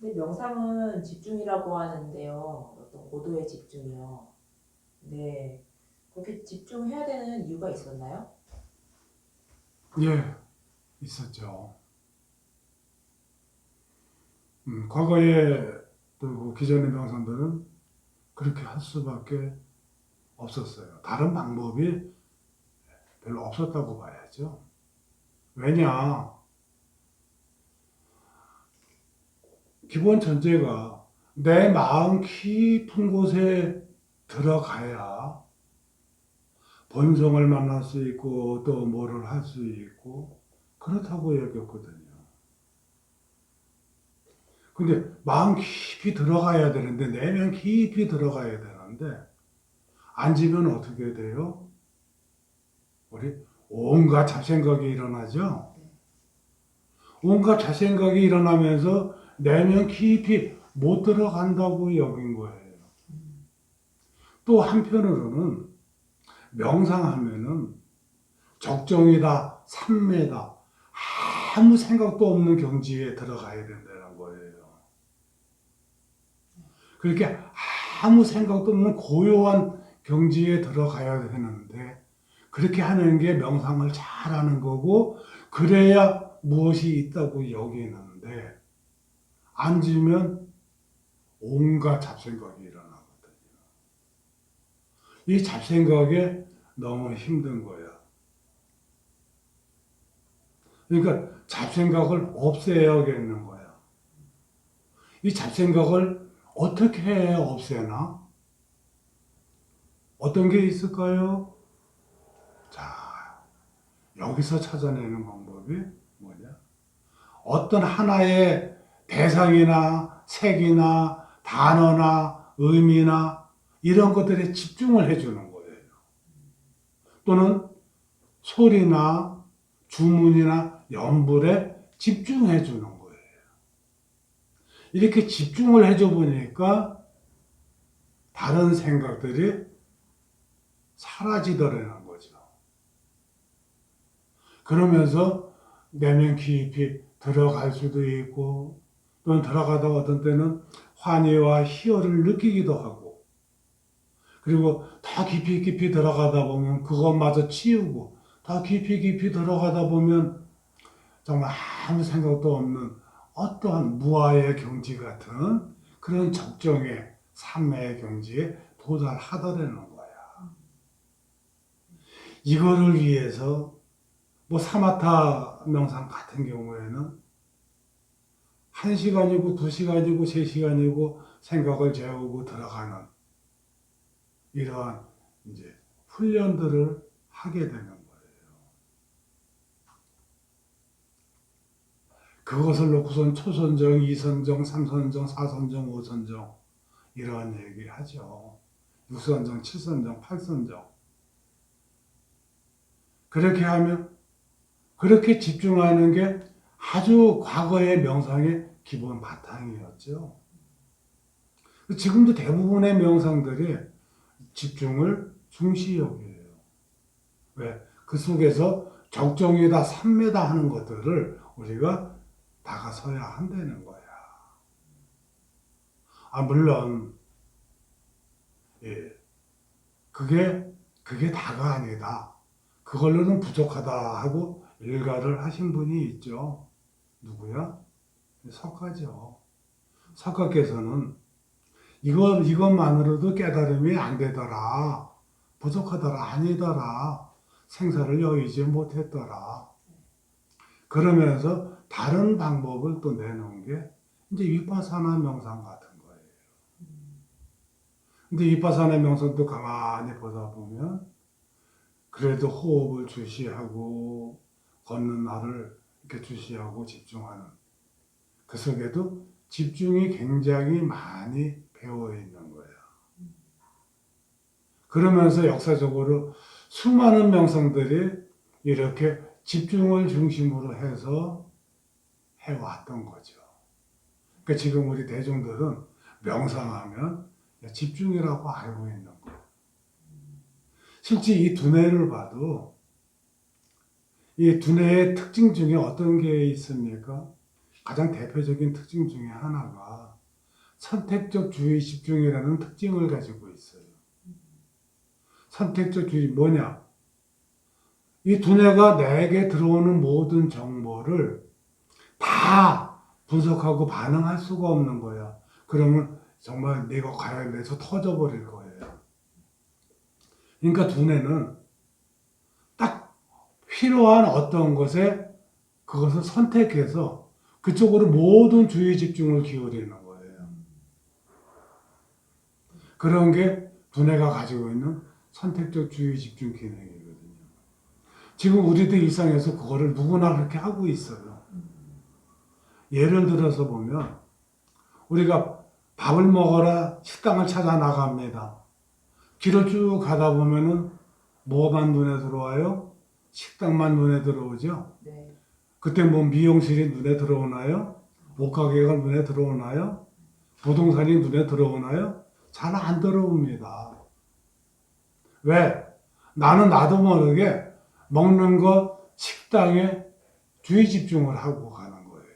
근데 명상은 집중이라고 하는데요. 어떤 고도의 집중이요. 네. 그렇게 집중해야 되는 이유가 있었나요? 예, 있었죠. 음, 과거에 또그 기존의 명상들은 그렇게 할 수밖에 없었어요. 다른 방법이 별로 없었다고 봐야죠. 왜냐? 기본 전제가 내 마음 깊은 곳에 들어가야 본성을 만날 수 있고 또 뭐를 할 수 있고 그렇다고 여겼거든요. 근데 마음 깊이 들어가야 되는데 내면 깊이 들어가야 되는데 앉으면 어떻게 돼요? 우리 온갖 잡생각이 일어나죠. 온갖 잡생각이 일어나면서 내면 깊이 못 들어간다고 여긴 거예요. 또 한편으로는 명상하면은 적정이다, 삼매다, 아무 생각도 없는 경지에 들어가야 된다는 거예요. 그렇게 아무 생각도 없는 고요한 경지에 들어가야 되는데 그렇게 하는 게 명상을 잘하는 거고 그래야 무엇이 있다고 여기는데 앉으면 온갖 잡생각이 일어나거든요. 이 잡생각에 너무 힘든 거야. 그러니까 잡생각을 없애야겠는 거야. 이 잡생각을 어떻게 해 없애나? 어떤 게 있을까요? 자, 여기서 찾아내는 방법이 뭐냐? 어떤 하나의 대상이나 색이나 단어나 의미나 이런 것들에 집중을 해주는 거예요. 또는 소리나 주문이나 연불에 집중해 주는 거예요. 이렇게 집중을 해줘 보니까 다른 생각들이 사라지더라는 거죠. 그러면서 내면 깊이 들어갈 수도 있고 또는 들어가다가 어떤 때는 환희와 희열을 느끼기도 하고 그리고 더 깊이 깊이 들어가다 보면 그것마저 치우고 더 깊이 깊이 들어가다 보면 정말 아무 생각도 없는 어떠한 무아의 경지 같은 그런 적정의 삼매의 경지에 도달하더라는 거야. 이거를 위해서 뭐 사마타 명상 같은 경우에는 한 시간이고 두 시간이고 세 시간이고 생각을 재우고 들어가는 이러한 이제 훈련들을 하게 되는 거예요. 그것을 놓고선 초선정, 이선정, 삼선정, 사선정, 오선정 이러한 얘기를 하죠. 육선정, 칠선정, 팔선정 그렇게 하면 그렇게 집중하는 게 아주 과거의 명상의 기본 바탕이었죠. 지금도 대부분의 명상들이 집중을 중시 여겨요. 왜? 그 속에서 적정이다, 삼매다 하는 것들을 우리가 다가서야 한다는 거야. 아, 물론, 예. 그게, 그게 다가 아니다. 그걸로는 부족하다 하고 일가를 하신 분이 있죠. 누구야? 석가죠. 석가께서는 이것, 이것만으로도 깨달음이 안 되더라. 부족하더라. 아니더라. 생사를 여의지 못했더라. 그러면서 다른 방법을 또 내놓은 게 이제 위파사나 명상 같은 거예요. 근데 위파사나 명상도 가만히 보다 보면 그래도 호흡을 주시하고 걷는 날을 이렇게 주시하고 집중하는 그 속에도 집중이 굉장히 많이 배어 있는 거예요. 그러면서 역사적으로 수많은 명성들이 이렇게 집중을 중심으로 해서 해왔던 거죠. 그러니까 지금 우리 대중들은 명상하면 집중이라고 알고 있는 거예요. 실제 이 두뇌를 봐도 이 두뇌의 특징 중에 어떤 게 있습니까? 가장 대표적인 특징 중에 하나가 선택적 주의 집중이라는 특징을 가지고 있어요. 선택적 주의 뭐냐? 이 두뇌가 내게 들어오는 모든 정보를 다 분석하고 반응할 수가 없는 거야. 그러면 정말 내가 과열돼서 터져버릴 거예요. 그러니까 두뇌는 딱 필요한 어떤 것에 그것을 선택해서 그쪽으로 모든 주의 집중을 기울이는 거예요. 그런 게 두뇌가 가지고 있는 선택적 주의 집중 기능이거든요. 지금 우리들 일상에서 그거를 누구나 그렇게 하고 있어요. 예를 들어서 보면 우리가 밥을 먹으러 식당을 찾아 나갑니다. 길을 쭉 가다 보면은 뭐만 눈에 들어와요? 식당만 눈에 들어오죠. 네. 그때 뭐 미용실이 눈에 들어오나요? 옷가게가 눈에 들어오나요? 부동산이 눈에 들어오나요? 잘 안 들어옵니다. 왜? 나는 나도 모르게 먹는 것, 식당에 주의 집중을 하고 가는 거예요.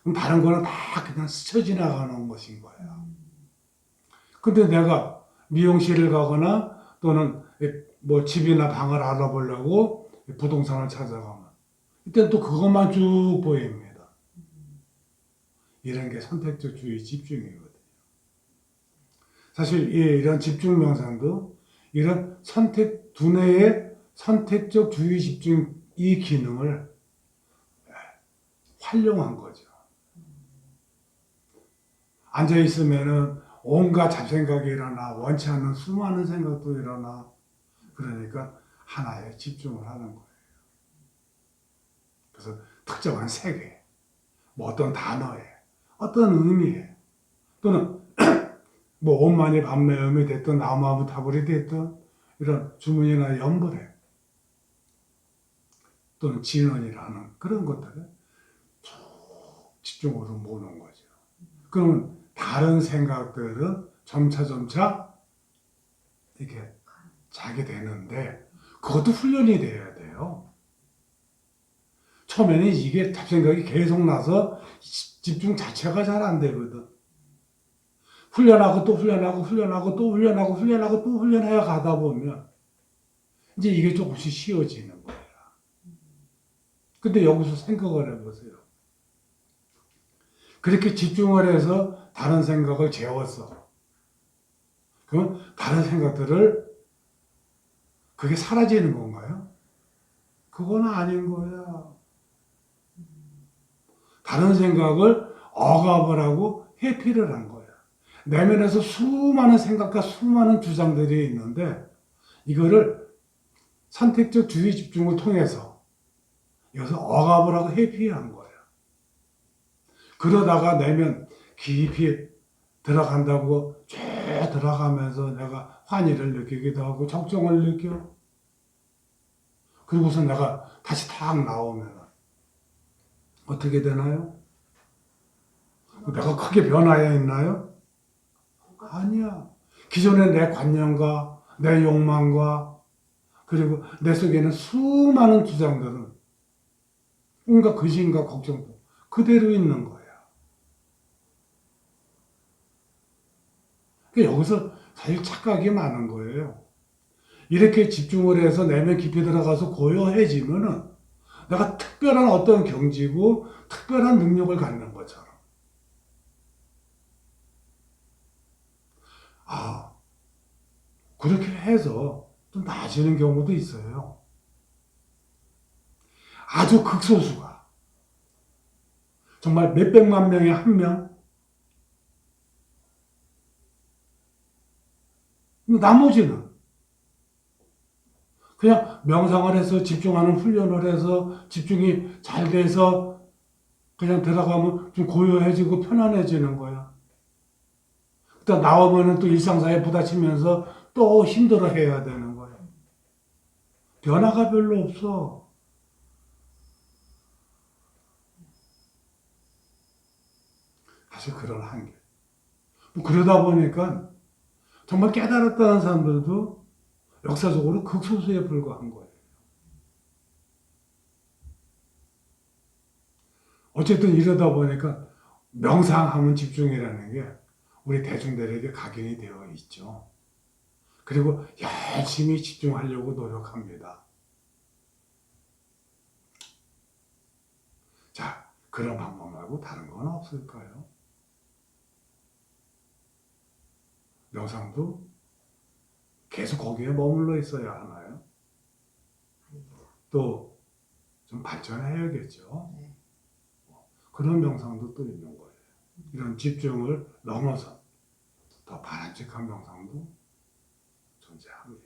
그럼 다른 거는 다 그냥 스쳐 지나가는 것인 거야. 근데 내가 미용실을 가거나 또는 뭐 집이나 방을 알아보려고 부동산을 찾아가면 이때 또 그것만 쭉 보입니다. 이런 게 선택적 주의 집중이거든요. 사실 이- 이런 집중 명상도 이런 선택 두뇌의 선택적 주의 집중 이 기능을 활용한 거죠. 앉아 있으면은 온갖 잡생각이 일어나 원치 않는 수많은 생각도 일어나 그러니까 하나에 집중을 하는 거예요. 그래서 특정한 세계, 뭐 어떤 단어에, 어떤 의미에, 또는 뭐 온만이 밤매음이 됐든 나무아무 타불이 됐든 이런 주문이나 연불에 또는 진언이라는 그런 것들을 쭉 집중으로 모는 거죠. 그러면 다른 생각들은 점차 점차 이렇게 자게 되는데 그것도 훈련이 돼야 돼요. 처음에는 이게 잡생각이 계속 나서 집중 자체가 잘 안 되거든. 훈련하고 또 훈련하고 훈련하고 또 훈련하고 훈련하고 또 훈련해 가다 보면 이제 이게 조금씩 쉬워지는 거야. 근데 여기서 생각을 해보세요. 그렇게 집중을 해서 다른 생각을 재웠어. 그럼 다른 생각들을 그게 사라지는 건가요? 그건 아닌 거야. 다른 생각을 억압을 하고 회피를 한 거야. 내면에서 수많은 생각과 수많은 주장들이 있는데 이거를 선택적 주의 집중을 통해서 여기서 억압을 하고 회피한 거야. 그러다가 내면 깊이 들어간다고 쭉 들어가면서 내가 환희를 느끼기도 하고 적정을 느껴. 그리고서 내가 다시 탁 나오면 어떻게 되나요? 내가 크게 변화해 있나요? 아니야. 기존의 내 관념과 내 욕망과 그리고 내 속에는 수많은 주장들은 온갖 근심과 걱정도 그대로 있는 거야. 그러니까 여기서 사실 착각이 많은 거예요. 이렇게 집중을 해서 내면 깊이 들어가서 고요해지면은 내가 특별한 어떤 경지고 특별한 능력을 갖는 것처럼. 아, 그렇게 해서 좀 나아지는 경우도 있어요. 아주 극소수가. 정말 몇백만 명에 한 명? 나머지는 그냥 명상을 해서 집중하는 훈련을 해서 집중이 잘 돼서 그냥 들어가면 좀 고요해지고 편안해지는 거야. 또 나오면은 또 일상사에 부딪히면서 또 힘들어 해야 되는 거야. 변화가 별로 없어. 사실 그런 한계. 뭐 그러다 보니까 정말 깨달았다는 사람들도 역사적으로 극소수에 불과한 거예요. 어쨌든 이러다 보니까 명상하면 집중이라는 게 우리 대중들에게 각인이 되어 있죠. 그리고 열심히 집중하려고 노력합니다. 자, 그런 방법 말고 다른 건 없을까요? 명상도 계속 거기에 머물러 있어야 하나요? 또 좀 발전해야겠죠. 네. 그런 명상도 또 있는 거예요. 이런 집중을 넘어서 더 바람직한 명상도 존재합니다.